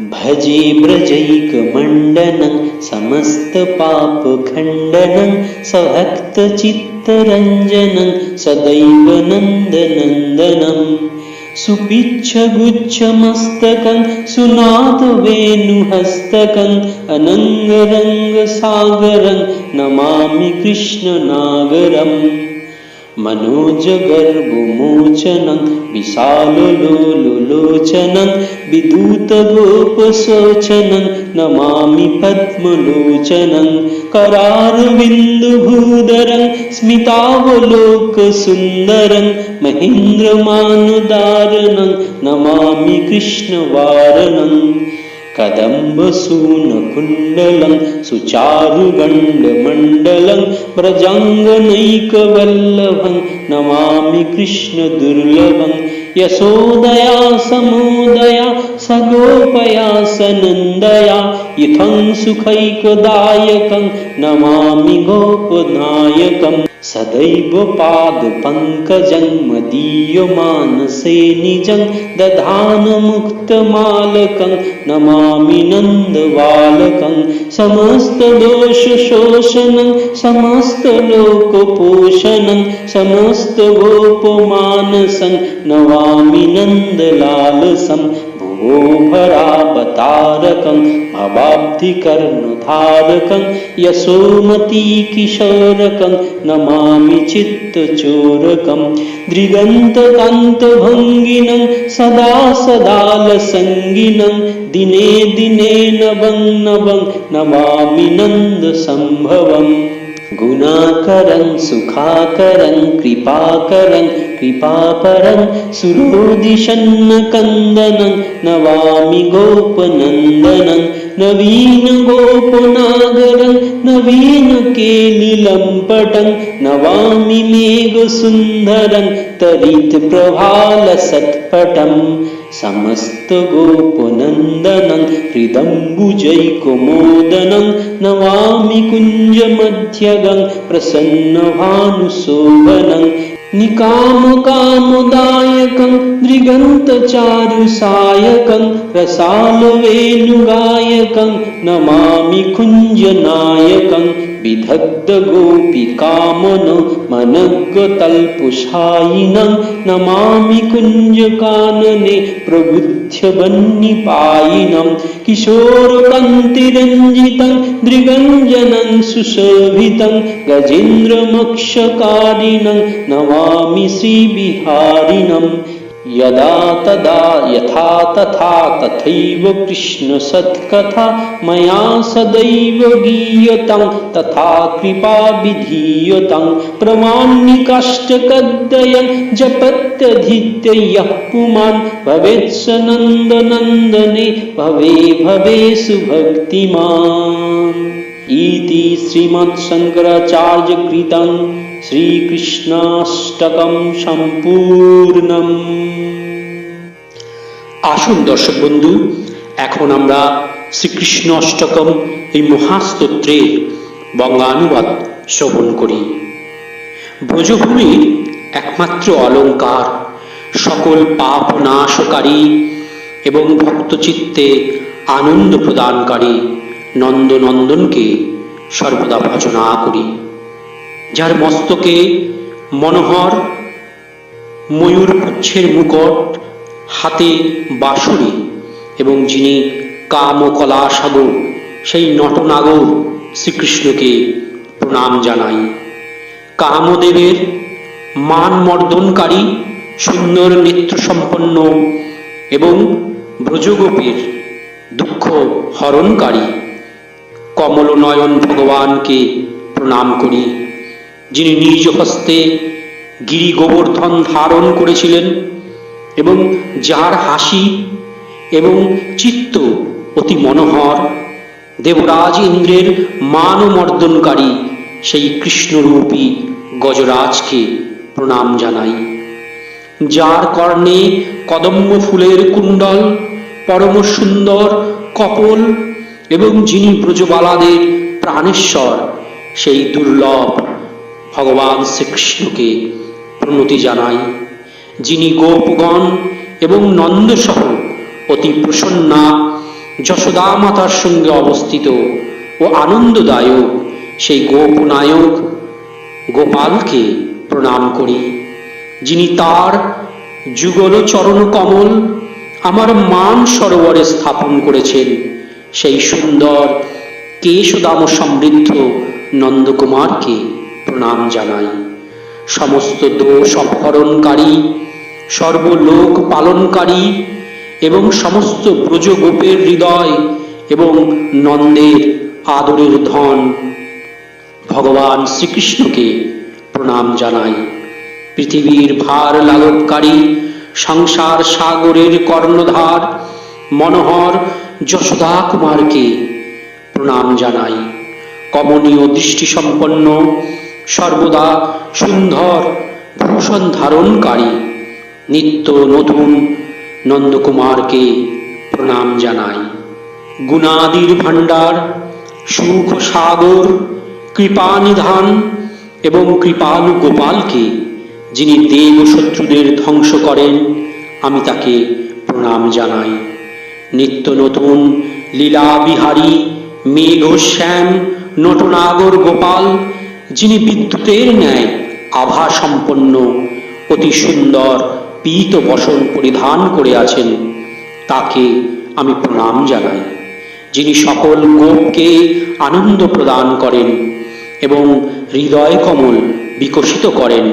भजे व्रजैकमण्डनं समस्तपापखण्डनं सभक्तचित्तरञ्जनं सदैव नन्दनन्दनम् सुपिच्छगुच्छमस्तकं सुनादवेणुहस्तकम् अनङ्गरङ्गसागरं नमामि कृष्णनागरम् मनोजगर्भमोचनं विशाललोलोचनं विदूतगोपशोचनं नमामि पद्मलोचनं करारविन्दुभूधरं स्मितावलोकसुन्दरं महेन्द्रमानुदारणं नमामि कृष्णवारणम् कदम्बसूनकुण्डलं सुचारुगण्डमण्डलं व्रजाङ्गनैकवल्लभं नमामि कृष्णदुर्लभं यशोदया समोदया सगोपया सनन्दया इत्थं सुखैकदायकं नमामि गोपनायकम् सदैव पादपङ्कजं मदीयमानसे निजं दधानमुक्तमालकं नमामि नन्दबालकं। समस्तदोषशोषणं समस्तलोकपोषणं समस्तगोपमानसं नमामि नन्दलालसं भुवो भरावतारकं भवाब्धिकर्णधारकं यशोमतीकिशोरकं नमामि चित्तचोरकं। दृगन्तकान्तभङ्गिनं सदा सदालसङ्गिनं दिने दिने नवं नवं नमामि नन्दसम्भवम्। गुणाकरं सुखाकरं कृपाकरं कृपापरं सुरोदिशन्नकन्दनं नवामि गोपनन्दनं नवीनगोपनागरं नवीनकेलिलम्पटं नवामि मेघसुन्दरं तरितप्रभालसत्पटम् समस्तगोपनन्दनं हृदम्बुजैकमोदनं नवामि कुञ्जमध्यगं प्रसन्नभानुशोभनं निकामकामदायकं दृगन्तचारुसायकं रसालवेणुगायकं नमामि कुञ्जनायकं विदग्धगोपिकामनो मनग्गतल्पुषायिनं नमामि कुञ्जकानने प्रबुध्यवन्निपायिनं किशोरकान्तिरञ्जितं दृगञ्जनं सुशोभितं गजेन्द्रमक्षकारिणं नमामि श्रीविहारिणम् यदा तदा यथा तथा तथैव कृष्णसत्कथा मया सदैव गीयतां तथा कृपा विधीयतां प्रमाणिकाष्टकद्वयं जपत्यधीत्य यः पुमान्। भवेत्स नन्दनन्दने, भवे भवे सुभक्तिमान्। इति श्रीमत्शङ्कराचार्यकृतं শ্রীকৃষ্ণাষ্টকম সম্পূর্ণম। আসুন দর্শক বন্ধু, এখন আমরা শ্রীকৃষ্ণ অষ্টকম এই মহাস্তোত্রের বঙ্গানুবাদ শ্রবণ করি। ব্রজভূমির একমাত্র অলঙ্কার, সকল পাপ নাশকারী এবং ভক্তচিত্তে আনন্দ প্রদানকারী নন্দনন্দনকে সর্বদা ভজনা করি। যার মস্তকে মনোহর ময়ূর পুচ্ছের মুকট, হাতে বাঁশরি এবং যিনি কাম ও কলা সাগর, সেই নটনাগর শ্রীকৃষ্ণকে প্রণাম জানাই। কামদেবের মান মর্দনকারী সুন্দর নেত্র সম্পন্ন এবং ব্রজগোপের দুঃখ হরণকারী কমলনয়ন ভগবানকে প্রণাম করি। যিনি নিজ হস্তে গিরি গোবর্ধন ধারণ করেছিলেন এবং যার হাসি এবং চিত্ত অতি মনোহর, দেবরাজ ইন্দ্রের মানমর্দনকারী সেই কৃষ্ণরূপী গজরাজকে প্রণাম জানাই। যার কর্ণে কদম্ব ফুলের কুণ্ডল, পরম সুন্দর কপল এবং যিনি ব্রজবালাদের প্রাণেশ্বর, সেই দুর্লভ ভগবান শ্রীকৃষ্ণকে প্রণতি জানাই, যিনি গোপগণ এবং নন্দসহ অতি প্রসন্না যশোদা মাতার সঙ্গে অবস্থিত ও আনন্দদায়ক সেই গোপনায়ক গোপালকে প্রণাম করি, যিনি তার যুগল চরণ কমল আমার মান সরোবরে স্থাপন করেছেন, সেই সুন্দর কেশদাম সমৃদ্ধ নন্দকুমারকে প্রণাম জানাই। সমস্ত দোষ অপহরণকারী, সর্বলোক পালনকারী এবং সমস্ত ব্রজগোপের হৃদয় এবং নন্দের আদরের ধন, ভগবান শ্রীকৃষ্ণকে প্রণাম জানাই। পৃথিবীর ভার লালনকারী সংসার সাগরের কর্ণধার, মনোহর যশোদা কুমারকে প্রণাম জানাই। কমনীয় দৃষ্টি সম্পন্ন সর্বদা সুন্দর ভূষণ ধারণকারী নিত্য নতুন নন্দকুমারকে প্রণাম জানাই। গুণাদির ভাণ্ডার, সুখ সাগর কৃপানিধান এবং কৃপালু গোপালকে যিনি দেব শত্রুদের ধ্বংস করেন, আমি তাকে প্রণাম জানাই। নিত্য নতুন লীলা বিহারী মেঘ শ্যাম নটনাগর গোপাল যিনি বিদ্যুতের ন্যায় আভা সম্পন্ন অতি সুন্দর পীত বসন পরিধান করে আছেন, তাকে আমি প্রণাম জানাই, যিনি সকল গোপকে আনন্দ প্রদান করেন এবং হৃদয় কমল বিকশিত করেন।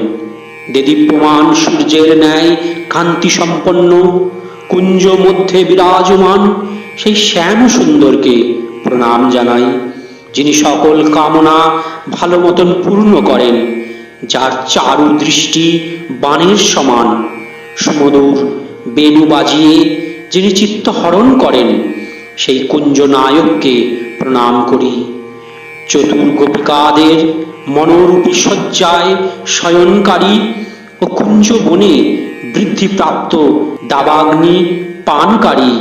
দেদীপ্যমান সূর্যের ন্যায় কান্তি সম্পন্ন কুঞ্জ মধ্যে বিরাজমান সেই শ্যাম সুন্দরকে প্রণাম জানাই। যিনি সকল কামনা ভালো মতন পূর্ণ করেন, যার চারু দৃষ্টি বাণের সমান, সুমধুর বেণু বাজিয়ে যিনি চিত্ত হরণ করেন, সেই কুঞ্জ নায়ককে প্রণাম করি। চতুর গোপিকাদের মনোরূপী সজ্জায় শয়নকারী ও কুঞ্জ বনে বৃদ্ধিপ্রাপ্ত দাবাগ্নি পানকারী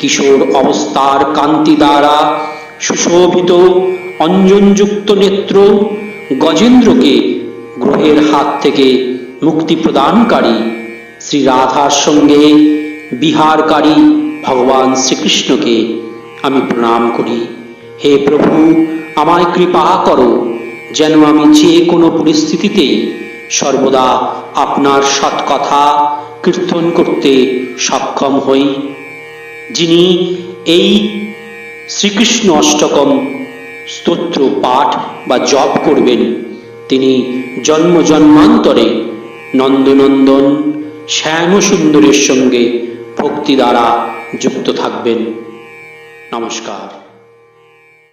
কিশোর অবস্থার কান্তি দ্বারা সুশোভিত, অঞ্জনযুক্ত নেত্র গজেন্দ্রকে গ্রহের হাত থেকে মুক্তি প্রদানকারী শ্রী রাধার সঙ্গে বিহারকারী ভগবান শ্রীকৃষ্ণকে আমি প্রণাম করি। হে প্রভু, আমায় কৃপা করো যেন আমি যে কোনো পরিস্থিতিতে সর্বদা আপনার সৎ কথা কীর্তন করতে সক্ষম হই, যিনি এই শ্রীকৃষ্ণ অষ্টকম স্তোত্র, পাঠ বা জপ করবেন। তিনি জন্ম জন্মান্তরে নন্দনন্দন শ্যাম সুন্দরের সঙ্গে ভক্তি দ্বারা যুক্ত থাকবেন। নমস্কার।